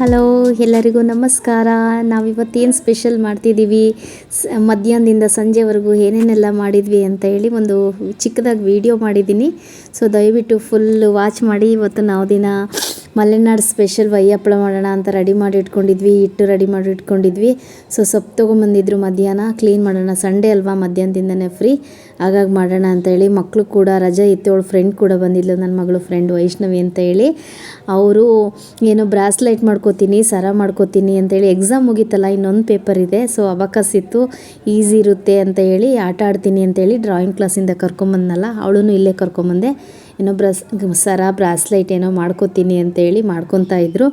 Hello, ಎಲ್ಲರಿಗೂ ನಮಸ್ಕಾರ. ನಾವಿವತ್ತೇನು special ಮಾಡ್ತಿದ್ದೀವಿ ಮಧ್ಯಾಹ್ನದಿಂದ ಸಂಜೆವರೆಗೂ ಏನೇನೆಲ್ಲ ಮಾಡಿದ್ವಿ ಅಂತ ಹೇಳಿ ಒಂದು ಚಿಕ್ಕದಾಗಿ ವಿಡಿಯೋ ಮಾಡಿದ್ದೀನಿ. ಸೊ ದಯವಿಟ್ಟು ಫುಲ್ ವಾಚ್ ಮಾಡಿ. ಇವತ್ತು ನಾವು ದಿನ ಮಲೆನಾಡು ಸ್ಪೆಷಲ್ ವೈ ಹಪ್ಪಳ ಮಾಡೋಣ ಅಂತ ರೆಡಿ ಮಾಡಿ ಇಟ್ಕೊಂಡಿದ್ವಿ, ಹಿಟ್ಟು ರೆಡಿ ಮಾಡಿ ಇಟ್ಕೊಂಡಿದ್ವಿ. ಸೊ ಸೊಪ್ಪು ತೊಗೊಂಬಂದಿದ್ರು ಮಧ್ಯಾಹ್ನ ಕ್ಲೀನ್ ಮಾಡೋಣ. ಸಂಡೇ ಅಲ್ವಾ ಮಧ್ಯಾಹ್ನದಿಂದನೇ ಫ್ರೀ ಹಾಗಾಗಿ ಮಾಡೋಣ ಅಂತ ಹೇಳಿ ಮಕ್ಕಳು ಕೂಡ, ರಜೆ ಇತ್ತು, ಅವಳು ಫ್ರೆಂಡ್ ಕೂಡ ಬಂದಿದ್ಲು ನನ್ನ ಮಗಳು ಫ್ರೆಂಡ್ ವೈಷ್ಣವಿ ಅಂತ ಹೇಳಿ. ಅವರು, ಏನೋ ಬ್ರಾಸ್ಲೈಟ್ ಮಾಡ್ಕೋತೀನಿ, ಸರ ಮಾಡ್ಕೋತೀನಿ ಅಂತೇಳಿ ಎಕ್ಸಾಮ್ ಮುಗೀತಲ್ಲ, ಇನ್ನೊಂದು ಪೇಪರ್ ಇದೆ. ಸೊ ಅಬಕಸ್ ಇತ್ತು ಈಸಿ ಇರುತ್ತೆ ಅಂತ ಹೇಳಿ ಆಟ ಆಡ್ತೀನಿ ಅಂತೇಳಿ ಡ್ರಾಯಿಂಗ್ ಕ್ಲಾಸಿಂದ ಕರ್ಕೊಂಬಂದ್ನಲ್ಲ ಅವಳೂ ಇಲ್ಲೇ ಕರ್ಕೊಂಬಂದೆ. ಏನೋ ಬ್ರಸ್ ಸರ ಬ್ರಾಸ್ಲೈಟ್ ಏನೋ ಮಾಡ್ಕೋತೀನಿ ಅಂತೇಳಿ ಮಾಡ್ಕೊತಾ ಇದ್ರು.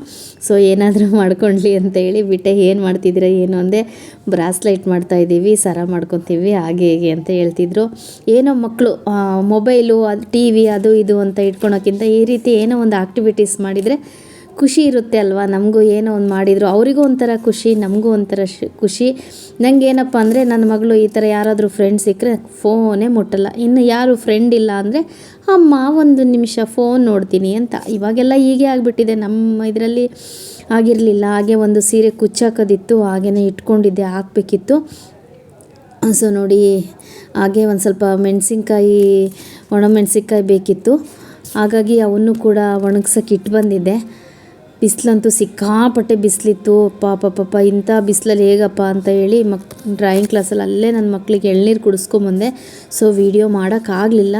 ಸೊ ಏನಾದರೂ ಮಾಡ್ಕೊಳ್ಳಿ ಅಂತೇಳಿ ಬಿಟ್ಟೆ, ಏನು ಮಾಡ್ತಿದ್ದೀರಾ, ಏನು ಅಂದೆ ಬ್ರಾಸ್ಲೈಟ್ ಮಾಡ್ತಾ ಇದ್ದೀವಿ, ಸರ ಮಾಡ್ಕೊತೀವಿ, ಹಾಗೆ ಹೇಗೆ ಅಂತ ಹೇಳ್ತಿದ್ರು. ಏನೋ ಮಕ್ಕಳು ಮೊಬೈಲು, ಅದು ಟಿ ವಿ ಅದು ಇದು ಅಂತ ಇಟ್ಕೊಳೋಕ್ಕಿಂತ ಈ ರೀತಿ ಏನೋ ಒಂದು ಆಕ್ಟಿವಿಟೀಸ್ ಮಾಡಿದರೆ ಖುಷಿ ಇರುತ್ತೆ ಅಲ್ವಾ? ನಮಗೂ ಏನೋ ಒಂದು ಮಾಡಿದರು. ಅವರಿಗೂ ಒಂಥರ ಖುಷಿ, ನಮಗೂ ಒಂಥರ ಶ್, ಖುಷಿ. ಏನಪ್ಪ ಅಂದರೆ ನನ್ನ ಮಗಳು ಈ ಥರ ಯಾರಾದರೂ ಫ್ರೆಂಡ್ ಸಿಕ್ಕರೆ ಫೋನೇ ಮುಟ್ಟಲ್ಲ. ಇನ್ನು ಯಾರು ಫ್ರೆಂಡ್ ಇಲ್ಲ ಅಂದರೆ, ಅಮ್ಮ, ಒಂದು ನಿಮಿಷ ಫೋನ್ ನೋಡ್ತೀನಿ ಅಂತ. ಇವಾಗೆಲ್ಲ ಹೀಗೆ ಆಗಿಬಿಟ್ಟಿದೆ. ನಮ್ಮ ಇದರಲ್ಲಿ ಆಗಿರಲಿಲ್ಲ. ಹಾಗೆ ಒಂದು ಸೀರೆ ಕುಚ್ಚಾಕೋದಿತ್ತು. ಹಾಗೇ ಇಟ್ಕೊಂಡಿದ್ದೆ, ಹಾಕಬೇಕಿತ್ತು. ಸೊ ನೋಡಿ, ಹಾಗೆ ಒಂದು ಸ್ವಲ್ಪ ಮೆಣಸಿನ್ಕಾಯಿ ಒಣಮೆಣಸಿನ್ಕಾಯಿ ಬೇಕಿತ್ತು. ಹಾಗಾಗಿ ಅವನ್ನು ಕೂಡ ಒಣಗ್ಸೋಕೆ ಇಟ್ಟು ಬಂದಿದ್ದೆ. ಬಿಸಿಲಂತೂ ಸಿಕ್ಕಾಪಟ್ಟೆ ಬಿಸಿಲಿತ್ತು. ಪಾಪ ಪಾಪ ಇಂಥ ಬಿಸಿಲಲ್ಲಿ ಹೇಗಪ್ಪ ಅಂತ ಹೇಳಿ ಮಕ್ ಡ್ರಾಯಿಂಗ್ ಕ್ಲಾಸಲ್ಲಿ ಅಲ್ಲೇ ನನ್ನ ಮಕ್ಕಳಿಗೆ ಎಳ್ನೀರು ಕುಡಿಸ್ಕೊಂಬಂದೆ. ಸೊ ವಿಡಿಯೋ ಮಾಡೋಕ್ಕಾಗಲಿಲ್ಲ.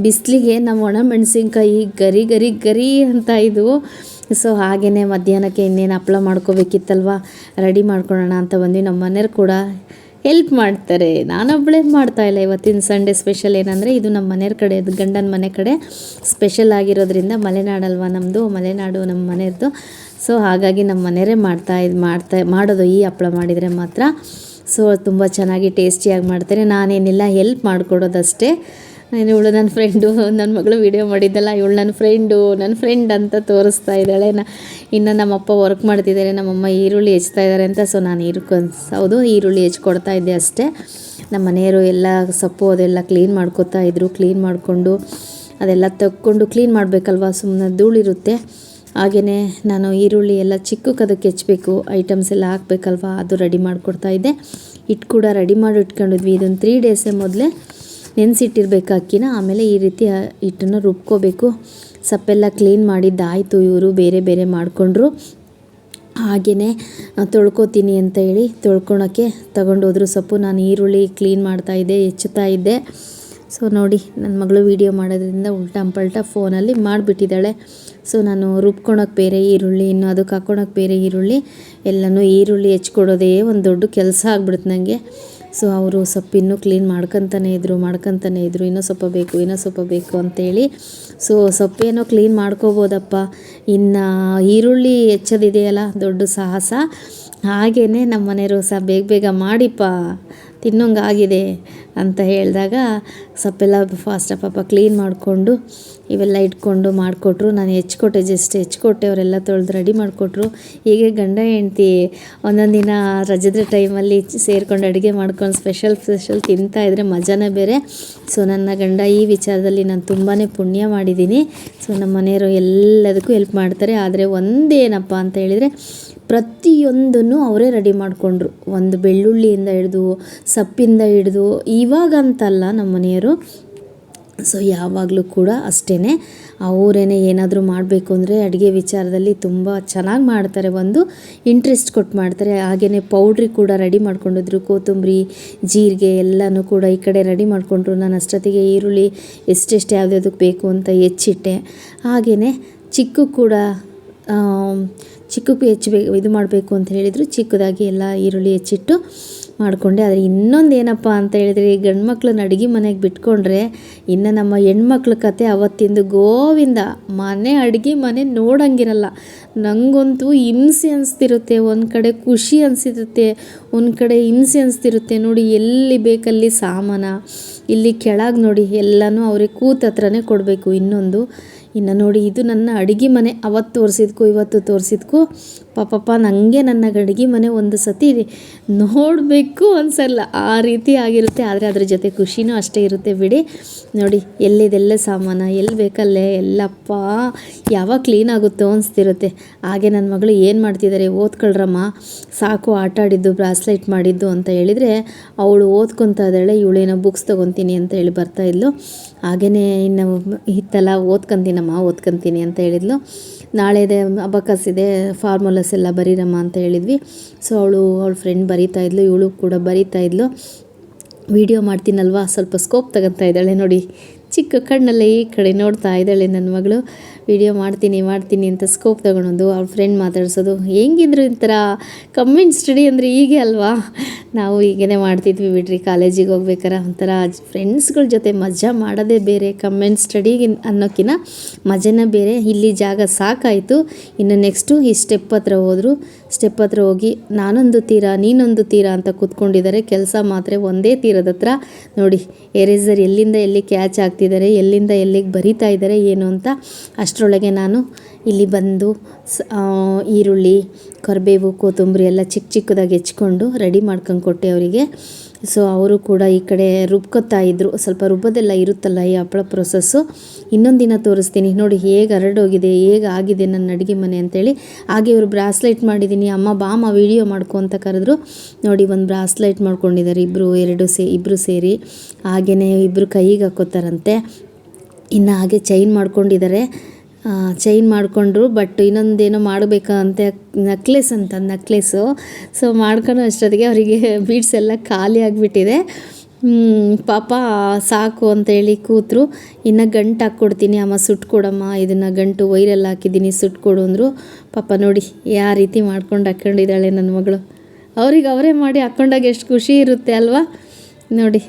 ಬಿಸಿಲಿಗೆ ನಾವು ಒಣ ಮೆಣಸಿನ್ಕಾಯಿ, ಗರಿ ಗರಿ ಗರಿ ಅಂತ ಇದ್ವು ಸೊ ಹಾಗೆಯೇ ಮಧ್ಯಾಹ್ನಕ್ಕೆ ಇನ್ನೇನು ಹಪ್ಳ ಮಾಡ್ಕೋಬೇಕಿತ್ತಲ್ವ? ರೆಡಿ ಮಾಡ್ಕೊಳ್ಳೋಣ ಅಂತ ಬಂದ್ವಿ. ನಮ್ಮ ಮನೆಯವ್ರು ಕೂಡ ಹೆಲ್ಪ್ ಮಾಡ್ತಾರೆ. ನಾನೊಬ್ಬಳೇ ಮಾಡ್ತಾ ಇಲ್ಲ ಇವತ್ತಿನ ಸಂಡೇ ಸ್ಪೆಷಲ್ ಏನಂದರೆ ಇದು ನಮ್ಮ ಮನೆಯವ್ರ ಕಡೆ ಗಂಡನ ಮನೆ ಕಡೆ ಸ್ಪೆಷಲ್ ಆಗಿರೋದ್ರಿಂದ ಮಲೆನಾಡಲ್ವ ನಮ್ಮದು ಮಲೆನಾಡು ನಮ್ಮ ಮನೆಯವ್ರದ್ದು ಸೊ ಹಾಗಾಗಿ ನಮ್ಮ ಮನೆಯವರೇ ಮಾಡ್ತಾ ಇದು ಮಾಡ್ತಾ, ಮಾಡೋದು ಈ ಹಪ್ಪಳ ಮಾಡಿದರೆ ಮಾತ್ರ. ಸೊ ತುಂಬ ಚೆನ್ನಾಗಿ ಟೇಸ್ಟಿಯಾಗಿ ಮಾಡ್ತಾರೆ. ನಾನೇನಿಲ್ಲ ಹೆಲ್ಪ್ ಮಾಡಿಕೊಡೋದಷ್ಟೇ. ಇವಳು ನನ್ನ ಫ್ರೆಂಡು ನನ್ನ ಮಗಳು ವೀಡಿಯೋ ಮಾಡಿದ್ದಲ್ಲ, ಇವಳು ನನ್ನ ಫ್ರೆಂಡು ನನ್ನ ಫ್ರೆಂಡ್ ಅಂತ ತೋರಿಸ್ತಾ ಇದ್ದಾಳೆ. ನಾ, ಇನ್ನು ನಮ್ಮಪ್ಪ ವರ್ಕ್ ಮಾಡ್ತಿದ್ದಾರೆ, ನಮ್ಮಮ್ಮ ಈರುಳ್ಳಿ ಹೆಚ್ತಾ ಇದ್ದಾರೆ ಅಂತ ಸೊ ನಾನು ಹೌದು, ಈರುಳ್ಳಿ ಹೆಚ್ಕೊಡ್ತಾ ಇದ್ದೆ ಅಷ್ಟೇ. ನಮ್ಮ ಮನೆಯವರು ಎಲ್ಲ ಸೊಪ್ಪು ಅದೆಲ್ಲ ಕ್ಲೀನ್ ಮಾಡ್ಕೊತಾ ಇದ್ರು ಕ್ಲೀನ್ ಮಾಡಿಕೊಂಡು ಅದೆಲ್ಲ ತಕ್ಕೊಂಡು ಕ್ಲೀನ್ ಮಾಡಬೇಕಲ್ವ ಸುಮ್ಮನೆ ಧೂಳಿರುತ್ತೆ. ಹಾಗೆಯೇ ನಾನು ಈರುಳ್ಳಿ ಎಲ್ಲ ಚಿಕ್ಕಕ್ಕೆ ಅದಕ್ಕೆ ಹೆಚ್ಚಬೇಕು ಐಟಮ್ಸ್ ಎಲ್ಲ ಹಾಕ್ಬೇಕಲ್ವಾ, ಅದು ರೆಡಿ ಮಾಡಿಕೊಡ್ತಾ ಇದ್ದೆ. ಇಟ್ಟು ಕೂಡ ರೆಡಿ ಮಾಡಿ ಇಟ್ಕೊಂಡಿದ್ವಿ, ಇದೊಂದು ತ್ರೀ ಡೇಸೇ ಮೊದಲೇ. ನೆನೆಸಿಟ್ಟಿರ್ಬೇಕು ಅಕ್ಕಿನ ಆಮೇಲೆ ಈ ರೀತಿ ಹಿಟ್ಟನ್ನು ರುಬ್ಕೋಬೇಕು. ಸಪ್ಪೆಲ್ಲ ಕ್ಲೀನ್ ಮಾಡಿದ್ದಾಯಿತು ಇವರು, ಬೇರೆ ಬೇರೆ ಮಾಡಿಕೊಂಡ್ರು. ಹಾಗೆಯೇ ತೊಳ್ಕೊತೀನಿ ಅಂತ ಹೇಳಿ ತೊಳ್ಕೊಳಕ್ಕೆ ತಗೊಂಡೋದ್ರು ಸೊಪ್ಪು. ನಾನು ಈರುಳ್ಳಿ ಕ್ಲೀನ್ ಮಾಡ್ತಾ ಇದ್ದೆ, ಹೆಚ್ಚುತ್ತಾ ಇದ್ದೆ. ಸೊ ನೋಡಿ ನನ್ನ ಮಗಳು ವೀಡಿಯೋ ಮಾಡೋದ್ರಿಂದ ಉಲ್ಟಾ ಪಲ್ಟಾ ಫೋನಲ್ಲಿ ಮಾಡಿಬಿಟ್ಟಿದ್ದಾಳೆ. ಸೊ ನಾನು ರುಬ್ಕೊಳಕ್ಕೆ ಬೇರೆ ಈರುಳ್ಳಿ, ಇನ್ನು ಅದಕ್ಕೆ ಹಾಕ್ಕೊಳಕ್ಕೆ ಬೇರೆ ಈರುಳ್ಳಿ, ಎಲ್ಲನೂ ಈರುಳ್ಳಿ ಹೆಚ್ಕೊಡೋದೇ ಒಂದು ದೊಡ್ಡ ಕೆಲಸ ಆಗ್ಬಿಡುತ್ತೆ ನನಗೆ ಸೊ ಅವರು ಸೊಪ್ಪಿನ್ನೂ ಕ್ಲೀನ್ ಮಾಡ್ಕೊತಾನೆ ಇದ್ರು ಮಾಡ್ಕೊತಾನೆ ಇದ್ರು, ಇನ್ನೂ ಸ್ವಲ್ಪ ಬೇಕು, ಇನ್ನೂ ಸ್ವಲ್ಪ ಬೇಕು ಅಂತೇಳಿ. ಸೊ ಸೊಪ್ಪೇನೋ ಕ್ಲೀನ್ ಮಾಡ್ಕೋಬೋದಪ್ಪ. ಇನ್ನು ಈರುಳ್ಳಿ ಹೆಚ್ಚೋದಿದೆಯಲ್ಲ, ದೊಡ್ಡ ಸಾಹಸ. ಹಾಗೇ ನಮ್ಮ ಮನೆಯವರು ಸಹ ಬೇಗ ಬೇಗ ಮಾಡಿಪ್ಪ, ತಿನ್ನೋಂಗಾಗಿದೆ ಅಂತ ಹೇಳಿದಾಗ ಸೊಪ್ಪೆಲ್ಲ ಫಾಸ್ಟ್ ಪಾಪ ಕ್ಲೀನ್ ಮಾಡಿಕೊಂಡು ಇವೆಲ್ಲ ಇಟ್ಕೊಂಡು ಮಾಡಿಕೊಟ್ರು. ನಾನು ಹೆಚ್ಕೊಟ್ಟೆ ಜಸ್ಟ್ ಹೆಚ್ಕೊಟ್ಟೆ, ಅವರೆಲ್ಲ ತೊಳೆದು ರೆಡಿ ಮಾಡಿಕೊಟ್ರು. ಹೀಗೆ ಗಂಡ, ಹೆಂಡ್ತಿ ಒಂದೊಂದು ದಿನ ರಜದ ಟೈಮಲ್ಲಿ ಸೇರಿಕೊಂಡು ಅಡುಗೆ ಮಾಡ್ಕೊಂಡು ಸ್ಪೆಷಲ್ ಸ್ಪೆಷಲ್ ತಿಂತಾ ಇದ್ದರೆ ಮಜಾನೇ ಬೇರೆ. ಸೊ ನನ್ನ ಗಂಡ ಈ ವಿಚಾರದಲ್ಲಿ ನಾನು ತುಂಬಾ ಪುಣ್ಯ ಮಾಡಿದ್ದೀನಿ. ಸೊ ನಮ್ಮ ಮನೆಯವರು ಎಲ್ಲದಕ್ಕೂ ಹೆಲ್ಪ್ ಮಾಡ್ತಾರೆ. ಆದರೆ ಒಂದೇನಪ್ಪ ಅಂತ ಹೇಳಿದರೆ ಪ್ರತಿಯೊಂದನ್ನು ಅವರೇ ರೆಡಿ ಮಾಡಿಕೊಂಡ್ರು. ಒಂದು ಬೆಳ್ಳುಳ್ಳಿಯಿಂದ ಹಿಡಿದು, ಸಪ್ಪಿಂದ ಹಿಡಿದು, ಇವಾಗಂತಲ್ಲ ನಮ್ಮ ಮನೆಯವರು ಸೊ ಯಾವಾಗಲೂ ಕೂಡ ಅಷ್ಟೇ ಅವರೇನೆ ಏನಾದರೂ ಮಾಡಬೇಕು ಅಂದರೆ ಅಡುಗೆ ವಿಚಾರದಲ್ಲಿ ತುಂಬ ಚೆನ್ನಾಗಿ ಮಾಡ್ತಾರೆ. ಒಂದು ಇಂಟ್ರೆಸ್ಟ್ ಕೊಟ್ಟು ಮಾಡ್ತಾರೆ. ಹಾಗೆಯೇ ಪೌಡ್ರಿ ಕೂಡ ರೆಡಿ ಮಾಡ್ಕೊಂಡಿದ್ರು. ಕೊತ್ತಂಬರಿ, ಜೀರಿಗೆ ಎಲ್ಲನೂ ಕೂಡ ಈ ಕಡೆ ರೆಡಿ ಮಾಡಿಕೊಂಡ್ರು. ನಾನು ಅಷ್ಟೊತ್ತಿಗೆ ಈರುಳ್ಳಿ ಎಷ್ಟೆಷ್ಟು ಯಾವುದ್ಯಾವ್ದಕ್ಕೆ ಬೇಕು ಅಂತ ಹೆಚ್ಚಿಟ್ಟೆ. ಹಾಗೆಯೇ ಚಿಕ್ಕು ಕೂಡ ಚಿಕ್ಕಕ್ಕೂ ಹೆಚ್ಚಬೇಕು ಇದು ಮಾಡಬೇಕು ಅಂತ ಹೇಳಿದರು. ಚಿಕ್ಕದಾಗಿ ಎಲ್ಲ ಈರುಳ್ಳಿ ಹೆಚ್ಚಿಟ್ಟು ಮಾಡಿಕೊಂಡೆ. ಆದರೆ ಇನ್ನೊಂದು ಏನಪ್ಪ ಅಂತ ಹೇಳಿದ್ರೆ ಗಂಡು ಮಕ್ಳನ್ನ ಅಡುಗೆ ಮನೆಗೆ ಬಿಟ್ಕೊಂಡ್ರೆ, ಇನ್ನು ನಮ್ಮ ಹೆಣ್ಮಕ್ಳ ಕತೆ ಅವತ್ತಿಂದು ಗೋವಿಂದ. ಮನೆ ಅಡುಗೆ ಮನೆ ನೋಡಂಗಿರಲ್ಲ. ನನಗಂತೂ ಹಿಂಸೆ ಅನಿಸ್ತಿರುತ್ತೆ, ಒಂದು ಕಡೆ ಖುಷಿ ಅನಿಸಿರುತ್ತೆ, ಒಂದು ಕಡೆ ಹಿಂಸೆ ಅನಿಸ್ತಿರುತ್ತೆ. ನೋಡಿ, ಎಲ್ಲಿ ಬೇಕಲ್ಲಿ ಸಾಮಾನ, ಇಲ್ಲಿ ಕೆಳಗೆ ನೋಡಿ, ಎಲ್ಲನೂ ಅವ್ರಿಗೆ ಕೂತ ಹತ್ರನೇ ಕೊಡಬೇಕು ಇನ್ನೊಂದು. ಇನ್ನು ನೋಡಿ, ಇದು ನನ್ನ ಅಡುಗೆ ಮನೆ, ಅವತ್ತು ತೋರಿಸಿದ್ಕು, ಇವತ್ತು ತೋರಿಸಿದ್ಕು. ಪಾಪಪ್ಪ ನನಗೆ ನನ್ನ ಗಡಿಗೆ ಮನೆ ಒಂದು ಸತಿ ನೋಡಬೇಕು ಅನ್ಸಲ್ಲ. ಆ ರೀತಿ ಆಗಿರುತ್ತೆ. ಆದರೆ ಅದ್ರ ಜೊತೆ ಖುಷಿನೂ ಅಷ್ಟೇ ಇರುತ್ತೆ. ಬಿಡಿ, ನೋಡಿ, ಎಲ್ಲಿದೆಲ್ಲ ಸಾಮಾನು, ಎಲ್ಲಿ ಬೇಕಲ್ಲೇ, ಎಲ್ಲಪ್ಪ, ಯಾವಾಗ ಕ್ಲೀನ್ ಆಗುತ್ತೋ ಅನಿಸ್ತಿರುತ್ತೆ. ಹಾಗೆ ನನ್ನ ಮಗಳು ಏನು ಮಾಡ್ತಿದ್ದಾರೆ ಓದ್ಕೊಳ್ರಮ್ಮ. ಸಾಕು, ಆಟ ಆಡಿದ್ದು ಬ್ರಾಸ್ಲೈಟ್ ಮಾಡಿದ್ದು ಅಂತ ಹೇಳಿದರೆ, ಅವಳು ಓದ್ಕೊತಾ ಇದ್ದಾಳೆ ಇವಳೇನೋ ಬುಕ್ಸ್ ತೊಗೊತೀನಿ ಅಂತ ಹೇಳಿ ಬರ್ತಾ ಇದ್ಲು. ಹಾಗೆಯೇ ಇನ್ನು ಇತ್ತಲ್ಲ ಓದ್ಕೊಂತೀನಮ್ಮ, ಓದ್ಕೊಂತೀನಿ ಅಂತ ಹೇಳಿದ್ಲು. ನಾಳೆ ಇದೆ ಅಬಕಸ್ ಇದೆ ಫಾರ್ಮುಲಸ್ ಎಲ್ಲ ಬರೀರಮ್ಮ ಅಂತ ಹೇಳಿದ್ವಿ. ಸೊ ಅವಳು, ಅವಳ ಫ್ರೆಂಡ್ ಬರೀತಾ ಇದ್ಲು, ಇವಳು ಕೂಡ ಬರೀತಾ ಇದ್ಲು. ವಿಡಿಯೋ ಮಾಡ್ತೀನಲ್ವಾ? ಸ್ವಲ್ಪ ಸ್ಕೋಪ್ ತಗೊತಾ ಇದ್ದಾಳೆ ನೋಡಿ. ಚಿಕ್ಕ ಕಣ್ಣಲ್ಲೇ ಈ ಕಡೆ ನೋಡ್ತಾ ಇದ್ದಾಳೆ ನನ್ನ ಮಗಳು. ವಿಡಿಯೋ ಮಾಡ್ತೀನಿ ಮಾಡ್ತೀನಿ ಅಂತ ಸ್ಕೋಪ್ ತಗೊಳೋದು ಅವ್ರ ಫ್ರೆಂಡ್ ಮಾತಾಡ್ಸೋದು. ಹೆಂಗಿದ್ರು ಈ ಥರ ಕಮೆಂಟ್ ಸ್ಟಡಿ ಅಂದರೆ ಹೀಗೆ ಅಲ್ವಾ? ನಾವು ಹೀಗೇ ಮಾಡ್ತಿದ್ವಿ ಬಿಡ್ರಿ ಕಾಲೇಜಿಗೆ ಹೋಗ್ಬೇಕಾರೆ ಒಂಥರ ಫ್ರೆಂಡ್ಸ್ಗಳ ಜೊತೆ ಮಜಾ ಮಾಡೋದೇ ಬೇರೆ ಕಮೆಂಟ್ ಸ್ಟಡಿಗೆ ಅನ್ನೋಕ್ಕಿಂತ ಮಜನೇ ಬೇರೆ. ಇಲ್ಲಿ ಜಾಗ ಸಾಕಾಯಿತು. ಇನ್ನು ನೆಕ್ಸ್ಟು ಈ ಸ್ಟೆಪ್ ಹತ್ರ ಹೋದರು. ಸ್ಟೆಪ್ ಹತ್ರ ಹೋಗಿ, ನಾನೊಂದು ತೀರ, ನೀನೊಂದು ತೀರ ಅಂತ ಕೂತ್ಕೊಂಡಿದ್ದಾರೆ. ಕೆಲಸ ಮಾತ್ರ ಒಂದೇ ತೀರದ ಹತ್ರ. ನೋಡಿ ಎರೇಸರ್ ಎಲ್ಲಿಂದ ಎಲ್ಲಿ ಕ್ಯಾಚ್ ಆಗ್ತಿದ್ದಾರೆ ಎಲ್ಲಿಂದ ಎಲ್ಲಿಗೆ ಬರಿತಾ ಇದ್ದಾರೆ, ಏನು ಅಂತ ಅಷ್ಟರೊಳಗೆ ನಾನು ಇಲ್ಲಿ ಬಂದು ಈರುಳ್ಳಿ, ಕರಿಬೇವು, ಕೊತ್ತಂಬರಿ ಎಲ್ಲ ಚಿಕ್ಕ ಚಿಕ್ಕದಾಗಿ ಹೆಚ್ಕೊಂಡು ರೆಡಿ ಮಾಡ್ಕೊಂಡು ಕೊಟ್ಟೆ ಅವರಿಗೆ. ಸೊ ಅವರು ಕೂಡ ಈ ಕಡೆ ರುಬ್ಕೊತಾ ಇದ್ರು. ಸ್ವಲ್ಪ ರುಬ್ಬೋದೆಲ್ಲ ಇರುತ್ತಲ್ಲ ಈ ಹಪ್ಪಳ ಪ್ರೊಸೆಸ್ಸು ಇನ್ನೊಂದು ದಿನ ತೋರಿಸ್ತೀನಿ. ನೋಡಿ, ಹೇಗೆ ಹರಡೋಗಿದೆ, ಹೇಗೆ ಆಗಿದೆ ನನ್ನ ಅಡುಗೆ ಮನೆ ಅಂತೇಳಿ. ಹಾಗೆ ಇವರು ಬ್ರಾಸ್ಲೈಟ್ ಮಾಡಿದ್ದೀನಿ ಅಮ್ಮ ಬಾಮ ವಿಡಿಯೋ ಮಾಡ್ಕೊ ಅಂತ ಕರೆದ್ರು. ನೋಡಿ, ಒಂದು ಬ್ರಾಸ್ಲೈಟ್ ಮಾಡ್ಕೊಂಡಿದ್ದಾರೆ ಇಬ್ಬರು ಎರಡು ಸೇ ಇಬ್ಬರು ಸೇರಿ. ಹಾಗೆಯೇ ಇಬ್ಬರು ಕೈಗೆ ಹಾಕೋತಾರಂತೆ. ಇನ್ನು ಹಾಗೆ ಚೈನ್ ಮಾಡ್ಕೊಂಡಿದ್ದಾರೆ ಚೈನ್ ಮಾಡಿಕೊಂಡ್ರು ಬಟ್ ಇನ್ನೊಂದೇನೋ ಅಂತ ನಕ್ಲೆಸ್ ಅಂತ ನಕ್ಲೆಸ್ಸು ಸೊ ಮಾಡ್ಕೊಂಡು ಅಷ್ಟೊತ್ತಿಗೆ ಅವರಿಗೆ ಬೀಡ್ಸ್ ಎಲ್ಲ ಖಾಲಿ ಆಗಿಬಿಟ್ಟಿದೆ. ಪಾಪ ಸಾಕು ಅಂತೇಳಿ ಕೂತರು. ಇನ್ನು ಗಂಟು ಹಾಕ್ಕೊಡ್ತೀನಿ, ಅಮ್ಮ ಸುಟ್ಕೊಡಮ್ಮ ಇದನ್ನು ಗಂಟು ವೈರೆಲ್ಲ ಹಾಕಿದ್ದೀನಿ ಸುಟ್ಕೊಡು ಅಂದರು. ಪಾಪ ನೋಡಿ ಯಾವ ರೀತಿ ಮಾಡ್ಕೊಂಡು ಹಾಕ್ಕೊಂಡಿದ್ದಾಳೆ ನನ್ನ ಮಗಳು. ಅವ್ರಿಗೆ ಅವರೇ ಮಾಡಿ ಹಾಕ್ಕೊಂಡಾಗ ಎಷ್ಟು ಖುಷಿ ಇರುತ್ತೆ ಅಲ್ವಾ? ನೋಡಿ.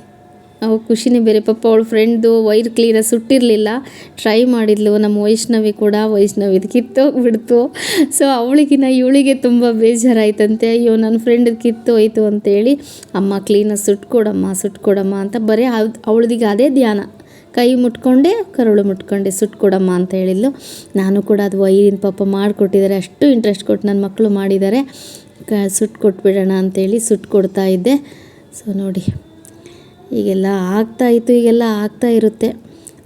ಖುಷಿನೇ ಬೇರೆ. ಪಾಪ ಅವಳ ಫ್ರೆಂಡ್ದು ವೈರ್ ಕ್ಲೀನಾಗಿ ಸುಟ್ಟಿರಲಿಲ್ಲ. ಟ್ರೈ ಮಾಡಿದ್ಲು ನಮ್ಮ ವೈಷ್ಣವಿ ಕೂಡ ವೈಷ್ಣವಿದು ಕಿತ್ತೋಗ್ಬಿಡ್ತು. ಸೊ ಅವಳಿಗಿನ ಇವಳಿಗೆ ತುಂಬ ಬೇಜಾರಾಯ್ತಂತೆ. ಅಯ್ಯೋ ನನ್ನ ಫ್ರೆಂಡ್ ಕಿತ್ತೋಯ್ತು ಅಂತೇಳಿ ಅಮ್ಮ ಕ್ಲೀನಾಗಿ ಸುಟ್ಕೊಡಮ್ಮ ಸುಟ್ಕೊಡಮ್ಮ ಅಂತ ಬರೀ ಅವಳದಿಗೆ ಅದೇ ಧ್ಯಾನ. ಕೈ ಮುಟ್ಕೊಂಡೆ, ಕರುಳು ಮುಟ್ಕೊಂಡೆ, ಸುಟ್ಕೊಡಮ್ಮ ಅಂತ ಹೇಳಿದ್ಲು. ನಾನು ಕೂಡ ಅದು ವೈರಿನ ಪಾಪ ಮಾಡಿಕೊಟ್ಟಿದ್ದಾರೆ. ಅಷ್ಟು ಇಂಟ್ರೆಸ್ಟ್ ಕೊಟ್ಟು ನನ್ನ ಮಕ್ಕಳು ಮಾಡಿದ್ದಾರೆ. ಕ ಸುಟ್ಟು ಕೊಟ್ಬಿಡೋಣ ಅಂತೇಳಿ ಸುಟ್ಟು ಕೊಡ್ತಾ ಇದ್ದೆ. ಸೊ ನೋಡಿ. ಈಗೆಲ್ಲ ಆಗ್ತಾಯಿತ್ತು ಈಗೆಲ್ಲ ಆಗ್ತಾ ಇರುತ್ತೆ.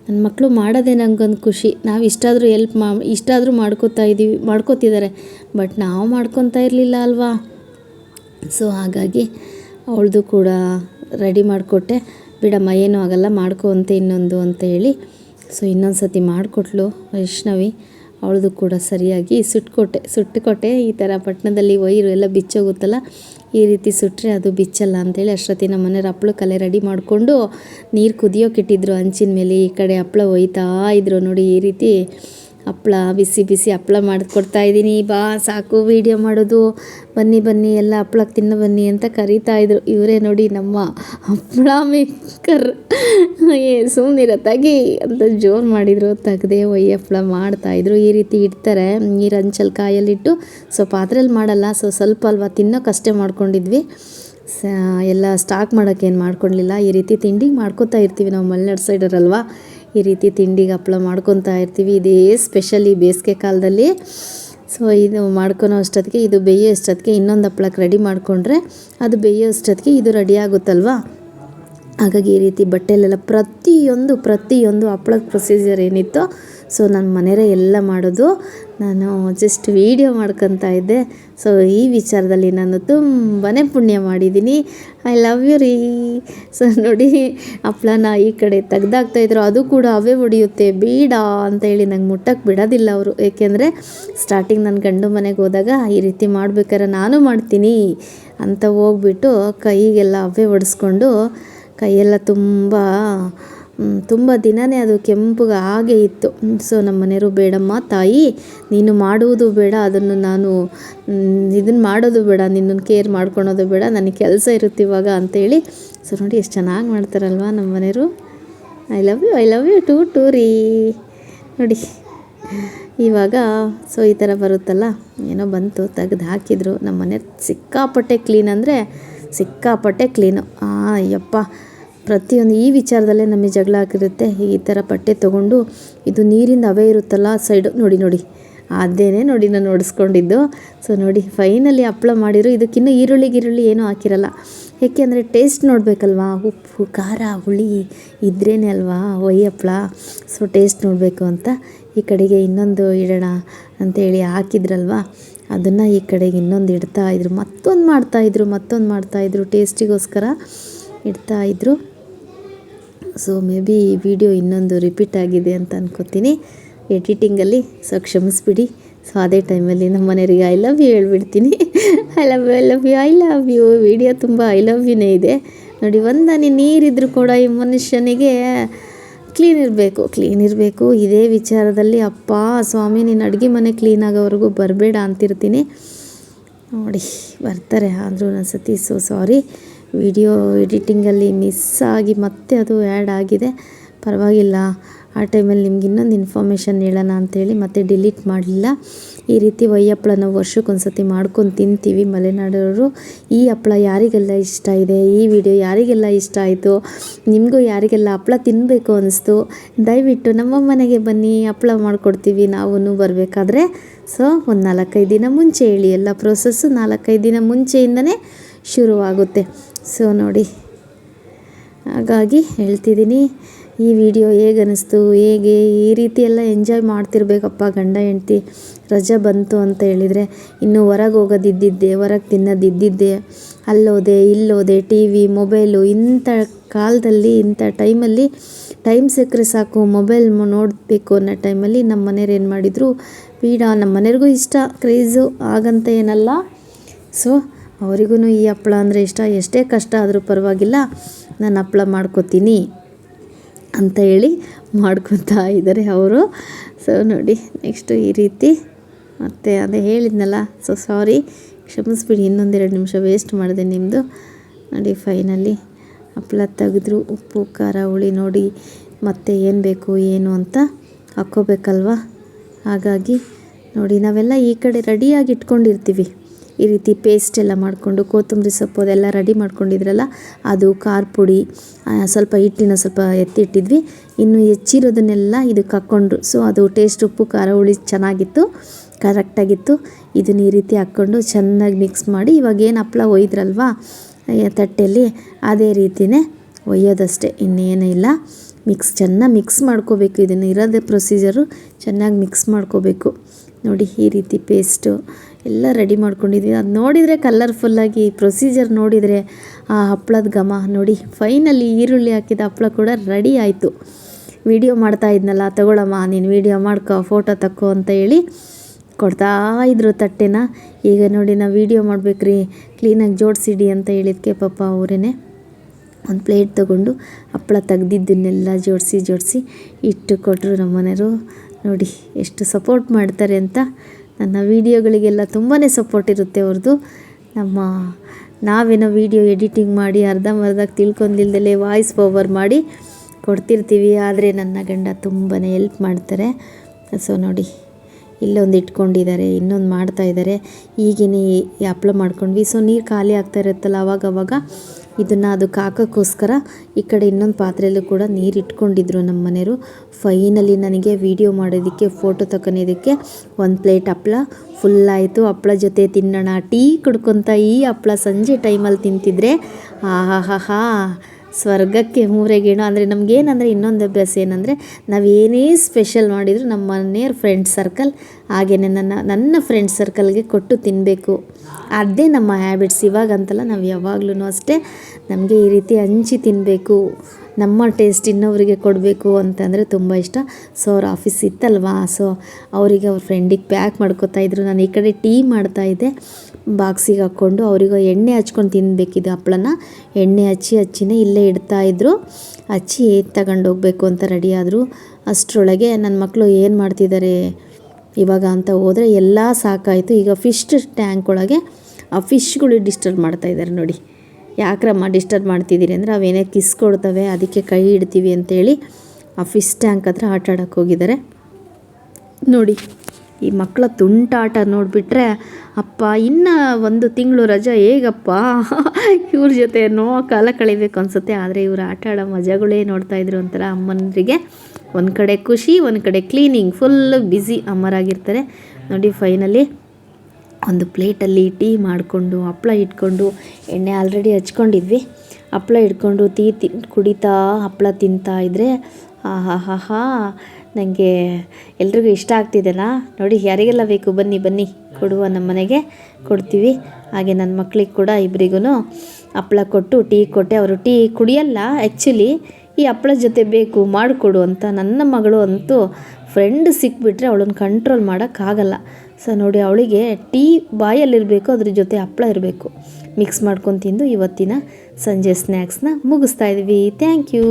ನನ್ನ ಮಕ್ಕಳು ಮಾಡೋದೇ ನನಗೊಂದು ಖುಷಿ. ನಾವು ಇಷ್ಟಾದರೂ ಎಲ್ಪ್ ಮಾ, ಇಷ್ಟಾದರೂ ಮಾಡ್ಕೋತಾ ಇದ್ದೀವಿ ಮಾಡ್ಕೋತಿದ್ದಾರೆ. ಬಟ್ ನಾವು ಮಾಡ್ಕೊತಾ ಇರಲಿಲ್ಲ ಅಲ್ವಾ? ಸೊ ಹಾಗಾಗಿ ಅವಳದು ಕೂಡ ರೆಡಿ ಮಾಡಿಕೊಟ್ಟೆ. ಬಿಡಮ್ಮ, ಏನೂ ಆಗಲ್ಲ, ಮಾಡ್ಕೊ ಅಂತ ಇನ್ನೊಂದು ಅಂತ ಹೇಳಿ. ಸೊ ಇನ್ನೊಂದು ಸತಿ ಮಾಡಿಕೊಟ್ಲು ವೈಷ್ಣವಿ. ಅವಳದು ಕೂಡ ಸರಿಯಾಗಿ ಸುಟ್ಕೊಟ್ಟೆ. ಸುಟ್ಟುಕೊಟ್ಟೆ. ಈ ಥರ ಪಟ್ಟಣದಲ್ಲಿ ವೈರು ಎಲ್ಲ ಬಿಚ್ಚೋಗುತ್ತಲ್ಲ, ಈ ರೀತಿ ಸುಟ್ಟರೆ ಅದು ಬಿಚ್ಚಲ್ಲ ಅಂತೇಳಿ ಅಷ್ಟೊತ್ತಿ ನಮ್ಮ ಮನೆಯವ್ರು ಹಪ್ಳ ಕಲೆ ರೆಡಿ ಮಾಡಿಕೊಂಡು ನೀರು ಕುದಿಯೋಕೆ ಇಟ್ಟಿದ್ರು. ಹಂಚಿನ ಮೇಲೆ ಈ ಕಡೆ ಹಪ್ಳ ಒಯ್ತಾ ಇದ್ರು ನೋಡಿ, ಈ ರೀತಿ ಹಪ್ಳ, ಬಿಸಿ ಬಿಸಿ ಹಪ್ಪಳ ಮಾಡಿಕೊಡ್ತಾ ಇದ್ದೀನಿ. ಬಾ, ಸಾಕು ವೀಡಿಯೋ ಮಾಡೋದು. ಬನ್ನಿ ಬನ್ನಿ, ಎಲ್ಲ ಹಪ್ಳಕ್ಕೆ ತಿನ್ನೋ ಬನ್ನಿ ಅಂತ ಕರೀತಾ ಇದ್ರು. ಇವರೇ ನೋಡಿ ನಮ್ಮ ಹಪ್ಪಳ ಮೇಕರ್. ಏ ಸುಮ್ಮನಿರ ತೆಗಿ ಅಂತ ಜೋರು ಮಾಡಿದರು. ತೆಗ್ದೆ ಒಯ್ಯ ಹಪ್ಪಳ ಮಾಡ್ತಾಯಿದ್ರು ಈ ರೀತಿ ಇಡ್ತಾರೆ. ನೀರು ಹಂಚಲ್ ಕಾಯಲ್ಲಿಟ್ಟು ಸೊ ಪಾತ್ರೆಯಲ್ಲಿ ಮಾಡಲ್ಲ. ಸೊ, ಸ್ವಲ್ಪ ಅಲ್ವಾ ತಿನ್ನೋಕ್ಕಷ್ಟೇ ಮಾಡ್ಕೊಂಡಿದ್ವಿ. ಸ, ಎಲ್ಲ ಸ್ಟಾಕ್ ಮಾಡೋಕ್ಕೇನು ಮಾಡ್ಕೊಳ್ಲಿಲ್ಲ ಈ ರೀತಿ ತಿಂಡಿ ಮಾಡ್ಕೋತಾ ಇರ್ತೀವಿ ನಾವು ಮಲೆನಾಡು ಸೈಡರಲ್ವಾ ಈ ರೀತಿ ತಿಂಡಿಗೆ ಹಪ್ಪಳ ಮಾಡ್ಕೊತಾ ಇರ್ತೀವಿ. ಇದೇ ಸ್ಪೆಷಲಿ ಬೇಸಿಗೆ ಕಾಲದಲ್ಲಿ. ಸೊ ಇದು ಮಾಡ್ಕೊಳೋ ಅಷ್ಟೊತ್ತಿಗೆ, ಇದು ಬೇಯೋ ಅಷ್ಟೊತ್ತಿಗೆ ಇನ್ನೊಂದು ಹಪ್ಪಳಕ್ಕೆ ರೆಡಿ ಮಾಡಿಕೊಂಡ್ರೆ ಅದು ಬೇಯೋ ಅಷ್ಟೊತ್ತಿಗೆ ಇದು ರೆಡಿ ಆಗುತ್ತಲ್ವಾ? ಹಾಗಾಗಿ ಈ ರೀತಿ ಬಟ್ಟೆಲೆಲ್ಲ ಪ್ರತಿಯೊಂದು ಪ್ರತಿಯೊಂದು ಹಪ್ಳದ ಪ್ರೊಸೀಜರ್ ಏನಿತ್ತು ಸೊ ನಾನು ಮನೆಯೇ ಎಲ್ಲ ಮಾಡೋದು. ನಾನು ಜಸ್ಟ್ ವೀಡಿಯೋ ಮಾಡ್ಕೊತಾ ಇದ್ದೆ. ಸೊ ಈ ವಿಚಾರದಲ್ಲಿ ನಾನು ತುಂಬಾ ಪುಣ್ಯ ಮಾಡಿದ್ದೀನಿ. ಐ ಲವ್ ಯು ರೀ. ಸೊ ನೋಡಿ ಹಪ್ಳನ ಈ ಕಡೆ ತೆಗ್ದಾಕ್ತಾಯಿದ್ರು ಅದು ಕೂಡ ಅವೇ ಹೊಡಿಯುತ್ತೆ. ಬೇಡ ಅಂತ ಹೇಳಿ ನಂಗೆ ಮುಟ್ಟಕ್ಕೆ ಬಿಡೋದಿಲ್ಲ ಅವರು. ಏಕೆಂದರೆ ಸ್ಟಾರ್ಟಿಂಗ್ ನನ್ನ ಗಂಡು ಮನೆಗೆ ಹೋದಾಗ ಈ ರೀತಿ ಮಾಡ್ಬೇಕಾದ್ರೆ ನಾನು ಮಾಡ್ತೀನಿ ಅಂತ ಹೋಗ್ಬಿಟ್ಟು ಕೈಗೆಲ್ಲ ಅವೇ ಹೊಡೆಸ್ಕೊಂಡು ಕೈಯೆಲ್ಲ ತುಂಬ ತುಂಬ ದಿನವೇ ಅದು ಕೆಂಪಗೆ ಹಾಗೆ ಇತ್ತು. ಸೊ ನಮ್ಮ ಮನೆಯವರು, ಬೇಡಮ್ಮ ತಾಯಿ, ನೀನು ಮಾಡುವುದು ಬೇಡ, ಅದನ್ನು ನಾನು ಇದನ್ನು ಮಾಡೋದು ಬೇಡ, ನಿನ್ನನ್ನು ಕೇರ್ ಮಾಡ್ಕೊಳೋದು ಬೇಡ, ನನಗೆ ಕೆಲಸ ಇರುತ್ತೆ ಇವಾಗ ಅಂತೇಳಿ. ಸೊ ನೋಡಿ, ಎಷ್ಟು ಚೆನ್ನಾಗಿ ಮಾಡ್ತಾರಲ್ವ ನಮ್ಮ ಮನೆಯವರು. I love you I love you too too ರೀ ನೋಡಿ, ಇವಾಗ, ಸೊ ಈ ಥರ ಬರುತ್ತಲ್ಲ, ಏನೋ ಬಂತು, ತೆಗ್ದು ಹಾಕಿದ್ರು. ನಮ್ಮ ಮನೆ ಸಿಕ್ಕಾಪಟ್ಟೆ ಕ್ಲೀನ್ ಅಂದರೆ ಸಿಕ್ಕಾಪಟ್ಟೆ ಕ್ಲೀನು ಅಯ್ಯಪ್ಪ. ಯಪ್ಪ ಪ್ರತಿಯೊಂದು ಈ ವಿಚಾರದಲ್ಲೇ ನಮಗೆ ಜಗಳ ಆಗಿರುತ್ತೆ. ಈ ಥರ ಬಟ್ಟೆ ತೊಗೊಂಡು ಇದು ನೀರಿಂದ ಅವೇ ಇರುತ್ತಲ್ಲ ಸೈಡು ನೋಡಿ ನೋಡಿ. ಅದೇನೆ ನೋಡಿ ನಾನು ನೋಡಿಸ್ಕೊಂಡಿದ್ದು ಸೊ ನೋಡಿ ಫೈನಲಿ ಹಪ್ಳ ಮಾಡಿರೋ ಇದಕ್ಕಿನ್ನೂ ಈರುಳ್ಳಿ, ಗಿರುಳ್ಳಿ ಏನೂ ಹಾಕಿರಲ್ಲ. ಏಕೆಂದರೆ ಟೇಸ್ಟ್ ನೋಡಬೇಕಲ್ವಾ? ಉಪ್ಪು, ಖಾರ, ಹುಳಿ ಇದ್ರೇ ಅಲ್ವಾ? ಒಯ್ ಹಪ್ಳ. ಸೊ ಟೇಸ್ಟ್ ನೋಡಬೇಕು ಅಂತ ಈ ಕಡೆಗೆ ಇನ್ನೊಂದು ಇಡೋಣ ಅಂತೇಳಿ ಹಾಕಿದ್ರಲ್ವಾ? ಅದನ್ನು ಈ ಕಡೆಗೆ ಇನ್ನೊಂದು ಇಡ್ತಾ ಇದ್ರು. ಮತ್ತೊಂದು ಮಾಡ್ತಾಯಿದ್ರು ಮತ್ತೊಂದು ಮಾಡ್ತಾಯಿದ್ರು ಟೇಸ್ಟಿಗೋಸ್ಕರ ಇಡ್ತಾ ಇದ್ರು. ಸೊ ಮೇ ಬಿ ಈ ವಿಡಿಯೋ ಇನ್ನೊಂದು ರಿಪೀಟ್ ಆಗಿದೆ ಅಂತ ಅನ್ಕೋತೀನಿ. ಎಡಿಟಿಂಗಲ್ಲಿ ಸೊ ಕ್ಷಮಿಸ್ಬಿಡಿ. ಸೊ ಅದೇ ಟೈಮಲ್ಲಿ ನಮ್ಮ ಮನೆಯವರಿಗೆ ಐ ಲವ್ ಯು ಹೇಳ್ಬಿಡ್ತೀನಿ. I love you I love you I love you video ತುಂಬ ಐ ಲವ್ ಯುನೇ ಇದೆ. ನೋಡಿ, ಒಂದನಿ ನೀರಿದ್ರೂ ಕೂಡ ಈ ಮನುಷ್ಯನಿಗೆ ಕ್ಲೀನ್ ಇರಬೇಕು ಕ್ಲೀನ್ ಇರಬೇಕು. ಇದೇ ವಿಚಾರದಲ್ಲಿ, ಅಪ್ಪ, ಸ್ವಾಮಿ, ನೀನು ಅಡುಗೆ ಮನೆ ಕ್ಲೀನ್ ಆಗೋವರೆಗೂ ಬರಬೇಡ ಅಂತಿರ್ತೀನಿ. ನೋಡಿ, ಬರ್ತಾರೆ ಆದರೂ ಒಂದು ಸತಿ ಸೊ ಸಾರಿ ವಿಡಿಯೋ ಎಡಿಟಿಂಗಲ್ಲಿ ಮಿಸ್ ಆಗಿ ಮತ್ತೆ ಅದು ಆ್ಯಡ್ ಆಗಿದೆ. ಪರವಾಗಿಲ್ಲ, ಆ ಟೈಮಲ್ಲಿ ನಿಮ್ಗೆ ಇನ್ನೊಂದು ಇನ್ಫಾರ್ಮೇಷನ್ ಹೇಳೋಣ ಅಂತೇಳಿ ಮತ್ತೆ ಡಿಲೀಟ್ ಮಾಡಲಿಲ್ಲ. ಈ ರೀತಿ ಒಯ್ಯ ಹಪ್ಪಳ ನಾವು ವರ್ಷಕ್ಕೊಂದು ಮಾಡ್ಕೊಂಡು ತಿಂತೀವಿ. ಮಲೆನಾಡವರು ಈ ಹಪ್ಪಳ ಯಾರಿಗೆಲ್ಲ ಇಷ್ಟ ಇದೆ? ಈ ವಿಡಿಯೋ ಯಾರಿಗೆಲ್ಲ ಇಷ್ಟ ಆಯಿತು? ನಿಮಗೂ ಯಾರಿಗೆಲ್ಲ ಹಪ್ಪಳ ತಿನ್ನಬೇಕು ಅನ್ನಿಸ್ತು ದಯವಿಟ್ಟು ನಮ್ಮ ಮನೆಗೆ ಬನ್ನಿ, ಹಪ್ಪಳ ಮಾಡಿಕೊಡ್ತೀವಿ ನಾವೂ ಬರಬೇಕಾದ್ರೆ. ಸೊ, ಒಂದು ನಾಲ್ಕೈದು ದಿನ ಮುಂಚೆ ಹೇಳಿ, ಎಲ್ಲ ಪ್ರೊಸೆಸ್ಸು ನಾಲ್ಕೈದು ದಿನ ಮುಂಚೆಯಿಂದನೇ ಶುರುವಾಗುತ್ತೆ. ಸೊ ನೋಡಿ, ಹಾಗಾಗಿ ಹೇಳ್ತಿದ್ದೀನಿ, ಈ ವಿಡಿಯೋ ಹೇಗೆ ಅನ್ನಿಸ್ತು ಹೇಗೆ ಈ ರೀತಿ ಎಲ್ಲ ಎಂಜಾಯ್ ಮಾಡ್ತಿರ್ಬೇಕಪ್ಪ ಗಂಡ ಹೆಂಡ್ತಿ, ರಜೆ ಬಂತು ಅಂತ ಹೇಳಿದರೆ, ಇನ್ನು ಹೊರಗೆ ಹೋಗೋದಿದ್ದಿದ್ದೆ, ಹೊರಗೆ ತಿನ್ನೋದಿದ್ದಿದ್ದೆ, ಅಲ್ಲೋದೆ, ಇಲ್ಲೋದೆ ಟಿ ವಿ ಮೊಬೈಲು, ಇಂಥ ಕಾಲದಲ್ಲಿ, ಇಂಥ ಟೈಮಲ್ಲಿ, ಟೈಮ್ ಸಿಕ್ಕರೆ ಸಾಕು, ಮೊಬೈಲ್ ನೋಡಬೇಕು ಅನ್ನೋ ಟೈಮಲ್ಲಿ ನಮ್ಮ ಮನೆಯವ್ರು ಏನು ಮಾಡಿದರು ಬೇಡ ನಮ್ಮ ಮನೆಯವ್ರಿಗೂ ಇಷ್ಟ, ಕ್ರೇಜು, ಹಾಗಂತ ಏನಲ್ಲ. ಸೊ ಅವರಿಗೂ ಈ ಹಪ್ಪಳ ಅಂದರೆ ಇಷ್ಟ. ಎಷ್ಟೇ ಕಷ್ಟ ಆದರೂ ಪರವಾಗಿಲ್ಲ, ನಾನು ಹಪ್ಪಳ ಮಾಡ್ಕೋತೀನಿ ಅಂತ ಹೇಳಿ ಮಾಡ್ಕೊತಾ ಇದ್ದಾರೆ ಅವರು. ಸೊ ನೋಡಿ ನೆಕ್ಸ್ಟು ಈ ರೀತಿ. ಮತ್ತು ಅದೇ ಹೇಳಿದ್ನಲ್ಲ ಸೊ ಸಾರಿ ಕ್ಷಮಿಸ್ಬಿಡಿ, ಇನ್ನೊಂದೆರಡು ನಿಮಿಷ ವೇಸ್ಟ್ ಮಾಡಿದೆ ನಿಮ್ಮದು ನೋಡಿ ಫೈನಲಿ ಹಪ್ಪಳ ತೆಗೆದ್ರು, ಉಪ್ಪು, ಖಾರ, ಹುಳಿ ನೋಡಿ ಮತ್ತೆ ಏನು ಬೇಕು, ಏನು ಅಂತ ಹಾಕ್ಕೋಬೇಕಲ್ವ? ಹಾಗಾಗಿ ನೋಡಿ, ನಾವೆಲ್ಲ ಈ ಕಡೆ ರೆಡಿಯಾಗಿ ಇಟ್ಕೊಂಡಿರ್ತೀವಿ. ಈ ರೀತಿ ಪೇಸ್ಟ್ ಎಲ್ಲ ಮಾಡಿಕೊಂಡು ಕೊತ್ತಂಬರಿ ಸೊಪ್ಪು ಅದೆಲ್ಲ ರೆಡಿ ಮಾಡ್ಕೊಂಡಿದ್ರಲ್ಲ, ಅದು ಖಾರ ಪುಡಿ ಸ್ವಲ್ಪ ಹಿಟ್ಟಿನ ಸ್ವಲ್ಪ ಎತ್ತಿಟ್ಟಿದ್ವಿ. ಇನ್ನು ಹೆಚ್ಚಿರೋದನ್ನೆಲ್ಲ ಇದಕ್ಕೆ ಹಾಕ್ಕೊಂಡ್ರು ಸೊ ಅದು ಟೇಸ್ಟ್ ಉಪ್ಪು, ಖಾರ, ಹುಳಿ ಚೆನ್ನಾಗಿತ್ತು ಕರೆಕ್ಟಾಗಿತ್ತು ಇದನ್ನ ಈ ರೀತಿ ಹಾಕ್ಕೊಂಡು ಚೆನ್ನಾಗಿ ಮಿಕ್ಸ್ ಮಾಡಿ, ಇವಾಗ ಏನು ಹಪ್ಪಳ ಒಯ್ದ್ರಲ್ವಾ ತಟ್ಟೆಯಲ್ಲಿ, ಅದೇ ರೀತಿಯೇ ಒಯ್ಯೋದಷ್ಟೇ, ಇನ್ನೇನೂ ಇಲ್ಲ. ಮಿಕ್ಸ್ ಚೆನ್ನಾಗಿ ಮಿಕ್ಸ್ ಮಾಡ್ಕೋಬೇಕು, ಇದನ್ನು ಇರೋದೇ ಪ್ರೊಸೀಜರು ಚೆನ್ನಾಗಿ ಮಿಕ್ಸ್ ಮಾಡ್ಕೋಬೇಕು. ನೋಡಿ ಈ ರೀತಿ ಪೇಸ್ಟು ಎಲ್ಲ ರೆಡಿ ಮಾಡ್ಕೊಂಡಿದ್ವಿ. ಅದು ನೋಡಿದರೆ ಕಲರ್ಫುಲ್ಲಾಗಿ ಪ್ರೊಸೀಜರ್ ನೋಡಿದರೆ ಆ ಹಪ್ಪಳದ ಘಮ. ನೋಡಿ ಫೈನಲಿ ಈರುಳ್ಳಿ ಹಾಕಿದ ಹಪ್ಪಳ ಕೂಡ ರೆಡಿ ಆಯಿತು. ವಿಡಿಯೋ ಮಾಡ್ತಾ ಇದ್ನಲ್ಲ, ತಗೊಳಮ್ಮ, ನೀನು ವಿಡಿಯೋ ಮಾಡ್ಕೊ ಫೋಟೋ ತಕ್ಕೋ ಅಂತ ಹೇಳಿ ಕೊಡ್ತಾ ಇದ್ರು ತಟ್ಟೆನ. ಈಗ ನೋಡಿ, ನಾವು ವಿಡಿಯೋ ಮಾಡ್ಬೇಕ್ರಿ ಕ್ಲೀನಾಗಿ ಜೋಡಿಸಿಡಿ ಅಂತ ಹೇಳಿದ್ಕೆ ಪಾಪ ಅವರೇನೆ. ಒಂದು ಪ್ಲೇಟ್ ತಗೊಂಡು ಹಪ್ಪಳ ತೆಗ್ದಿದ್ದನ್ನೆಲ್ಲ ಜೋಡಿಸಿ ಜೋಡಿಸಿ ಇಟ್ಟು ಕೊಟ್ಟರು ನಮ್ಮ ಮನೆಯವರು ನೋಡಿ, ಎಷ್ಟು ಸಪೋರ್ಟ್ ಮಾಡ್ತಾರೆ ಅಂತ ನನ್ನ ವೀಡಿಯೋಗಳಿಗೆಲ್ಲ ತುಂಬಾ ಸಪೋರ್ಟ್ ಇರುತ್ತೆ ಅವ್ರದ್ದು ನಮ್ಮ ನಾವೇನೋ ವೀಡಿಯೋ ಎಡಿಟಿಂಗ್ ಮಾಡಿ ಅರ್ಧಂಬರ್ಧ ತಿಳ್ಕೊಂಡಿಲ್ದಲೇ ವಾಯ್ಸ್ ಓವರ್ ಮಾಡಿ ಕೊಡ್ತಿರ್ತೀವಿ. ಆದರೆ ನನ್ನ ಗಂಡ ತುಂಬಾ ಹೆಲ್ಪ್ ಮಾಡ್ತಾರೆ. ಸೊ ನೋಡಿ, ಇಲ್ಲೊಂದು ಇಟ್ಕೊಂಡಿದ್ದಾರೆ, ಇನ್ನೊಂದು ಮಾಡ್ತಾ ಇದ್ದಾರೆ. ಈಗಿನ ಹಪ್ಳ ಮಾಡ್ಕೊಂಡ್ವಿ. ಸೊ ನೀರು ಖಾಲಿ ಆಗ್ತಾ ಇರುತ್ತಲ್ಲ ಅವಾಗವಾಗ. ಅವಾಗ ಇದನ್ನು ಅದು ಹಾಕೋಕ್ಕೋಸ್ಕರ ಈ ಕಡೆ ಇನ್ನೊಂದು ಪಾತ್ರೆಯಲ್ಲೂ ಕೂಡ ನೀರು ಇಟ್ಕೊಂಡಿದ್ರು ನಮ್ಮ ಮನೆಯವರು. ಫೈನಲಿ ನನಗೆ ವೀಡಿಯೋ ಮಾಡೋದಕ್ಕೆ ಫೋಟೋ ತಗೊಳೋದಕ್ಕೆ ಒಂದು ಪ್ಲೇಟ್ ಹಪ್ಳ ಫುಲ್ ಆಯಿತು. ಹಪ್ಳ ಜೊತೆ ತಿನ್ನೋಣ. ಟೀ ಕುಡ್ಕೊತ ಈ ಹಪ್ಪಳ ಸಂಜೆ ಟೈಮಲ್ಲಿ ತಿಂತಿದ್ರೆ ಆಹಾಹಾ ಸ್ವರ್ಗಕ್ಕೆ ಮೂರೆಗೇಣು ಅಂದರೆ ನಮಗೇನಂದರೆ ಇನ್ನೊಂದು ಅಭ್ಯಾಸ ಏನಂದರೆ ನಾವು ಏನೇ ಸ್ಪೆಷಲ್ ಮಾಡಿದರೂ ನಮ್ಮ ಮನೆಯವ್ರ ಫ್ರೆಂಡ್ ಸರ್ಕಲ್ ಹಾಗೆಯೇ ನನ್ನ ನನ್ನ ಫ್ರೆಂಡ್ ಸರ್ಕಲ್ಗೆ ಕೊಟ್ಟು ತಿನ್ನಬೇಕು ಅದೇ ನಮ್ಮ ಹ್ಯಾಬಿಟ್ಸ್ ಇವಾಗಂತಲ್ಲ ನಾವು ಯಾವಾಗ್ಲೂ ಅಷ್ಟೇ ನಮಗೆ ಈ ರೀತಿ ಹಂಚಿ ತಿನ್ನಬೇಕು ನಮ್ಮ ಟೇಸ್ಟ್ ಇನ್ನೊಬ್ರಿಗೆ ಕೊಡಬೇಕು ಅಂತಂದರೆ ತುಂಬ ಇಷ್ಟ. ಸೊ ಅವ್ರ ಆಫೀಸ್ ಇತ್ತಲ್ವಾ? ಸೊ ಅವರಿಗೆ ಅವ್ರ ಫ್ರೆಂಡಿಗೆ ಪ್ಯಾಕ್ ಮಾಡ್ಕೊತಾ ಇದ್ರು. ನಾನು ಈ ಕಡೆ ಟೀ ಮಾಡ್ತಾಯಿದ್ದೆ ಬಾಕ್ಸಿಗೆ ಹಾಕ್ಕೊಂಡು ಅವರಿಗೆ ಎಣ್ಣೆ ಹಚ್ಕೊಂಡು ತಿನ್ನಬೇಕಿದೆ ಹಪ್ಪಳನ. ಎಣ್ಣೆ ಹಚ್ಚಿ ಹಚ್ಚಿನೇ ಇಲ್ಲೇ ಇಡ್ತಾ ಇದ್ದರು ಹಚ್ಚಿ ತಗೊಂಡು ಹೋಗಬೇಕು ಅಂತ ರೆಡಿ ಆದರು. ಅಷ್ಟರೊಳಗೆ ನನ್ನ ಮಕ್ಕಳು ಏನು ಮಾಡ್ತಿದ್ದಾರೆ ಇವಾಗ ಅಂತ ಹೋದರೆ ಎಲ್ಲ ಸಾಕಾಯಿತು. ಈಗ ಫಿಶ್ ಟ್ಯಾಂಕ್ ಒಳಗೆ ಆ ಫಿಶ್ಗಳು ಡಿಸ್ಟರ್ಬ್ ಮಾಡ್ತಾ ಇದ್ದಾರೆ ನೋಡಿ. ಯಾಕ್ರಮ್ಮ ಡಿಸ್ಟರ್ಬ್ ಮಾಡ್ತಿದ್ದೀರಿ ಅಂದರೆ ಅವೇನೇ ಕಿಸ್ ಕೊಡ್ತವೆ ಅದಕ್ಕೆ ಕೈ ಇಡ್ತೀವಿ ಅಂತೇಳಿ ಆ ಫಿಶ್ ಟ್ಯಾಂಕ್ ಹತ್ರ ಆಟ ನೋಡಿ. ಈ ಮಕ್ಕಳ ತುಂಟಾಟ ನೋಡಿಬಿಟ್ರೆ, ಅಪ್ಪ, ಇನ್ನು ಒಂದು ತಿಂಗಳು ರಜೆ ಹೇಗಪ್ಪ? ಇವ್ರ ಜೊತೆ ಏನೋ ಕಾಲ ಕಳಿಬೇಕು ಅನಿಸುತ್ತೆ. ಆದರೆ ಇವರು ಆಟ ಆಡೋ ಮಜಾಗಳೇ ನೋಡ್ತಾ ಇದ್ರು ಒಂಥರ ಅಮ್ಮನರಿಗೆ. ಒಂದು ಕಡೆ ಖುಷಿ, ಒಂದು ಕಡೆ ಕ್ಲೀನಿಂಗ್ ಫುಲ್ ಬ್ಯುಸಿ ಅಮ್ಮರಾಗಿರ್ತಾರೆ. ನೋಡಿ ಫೈನಲಿ ಒಂದು ಪ್ಲೇಟಲ್ಲಿ ಟೀ ಮಾಡಿಕೊಂಡು ಹಪ್ಪಳ ಇಟ್ಕೊಂಡು, ಎಣ್ಣೆ ಆಲ್ರೆಡಿ ಹಚ್ಕೊಂಡಿದ್ವಿ. ಹಪ್ಪಳ ಇಟ್ಕೊಂಡು, ಟೀ ತಿ ಕುಡಿತಾ ಹಪ್ಪಳ ತಿಂತಾ ಇದ್ದರೆ ಹಾ ಹಾ ಹಾ ನನಗೆ ಎಲ್ರಿಗೂ ಇಷ್ಟ ಆಗ್ತಿದೆಯಲ್ಲ ನೋಡಿ, ಯಾರಿಗೆಲ್ಲ ಬೇಕು ಬನ್ನಿ ಬನ್ನಿ. ಕೊಡುವ ನಮ್ಮ ಮನೆಗೆ ಕೊಡ್ತೀವಿ. ಹಾಗೆ ನನ್ನ ಮಕ್ಳಿಗೆ ಕೂಡ ಇಬ್ಬರಿಗೂ ಹಪ್ಪಳ ಕೊಟ್ಟು, ಟೀ ಕೊಟ್ಟೆ. ಅವರು ಟೀ ಕುಡಿಯಲ್ಲ ಆ್ಯಕ್ಚುಲಿ ಈ ಹಪ್ಪಳ ಜೊತೆ ಬೇಕು, ಮಾಡಿಕೊಡು ಅಂತ ನನ್ನ ಮಗಳು ಅಂತೂ ಫ್ರೆಂಡ್ ಸಿಕ್ಬಿಟ್ರೆ ಅವಳನ್ನು ಕಂಟ್ರೋಲ್ ಮಾಡೋಕ್ಕಾಗಲ್ಲ ಸೊ ನೋಡಿ, ಅವಳಿಗೆ ಟೀ ಬಾಯಲ್ಲಿರಬೇಕು, ಅದ್ರ ಜೊತೆ ಹಪ್ಪಳ ಇರಬೇಕು. ಮಿಕ್ಸ್ ಮಾಡ್ಕೊಂಡು ತಿಂದು ಇವತ್ತಿನ ಸಂಜೆ ಸ್ನ್ಯಾಕ್ಸ್ನ ಮುಗಿಸ್ತಾ ಇದ್ವಿ. Thank you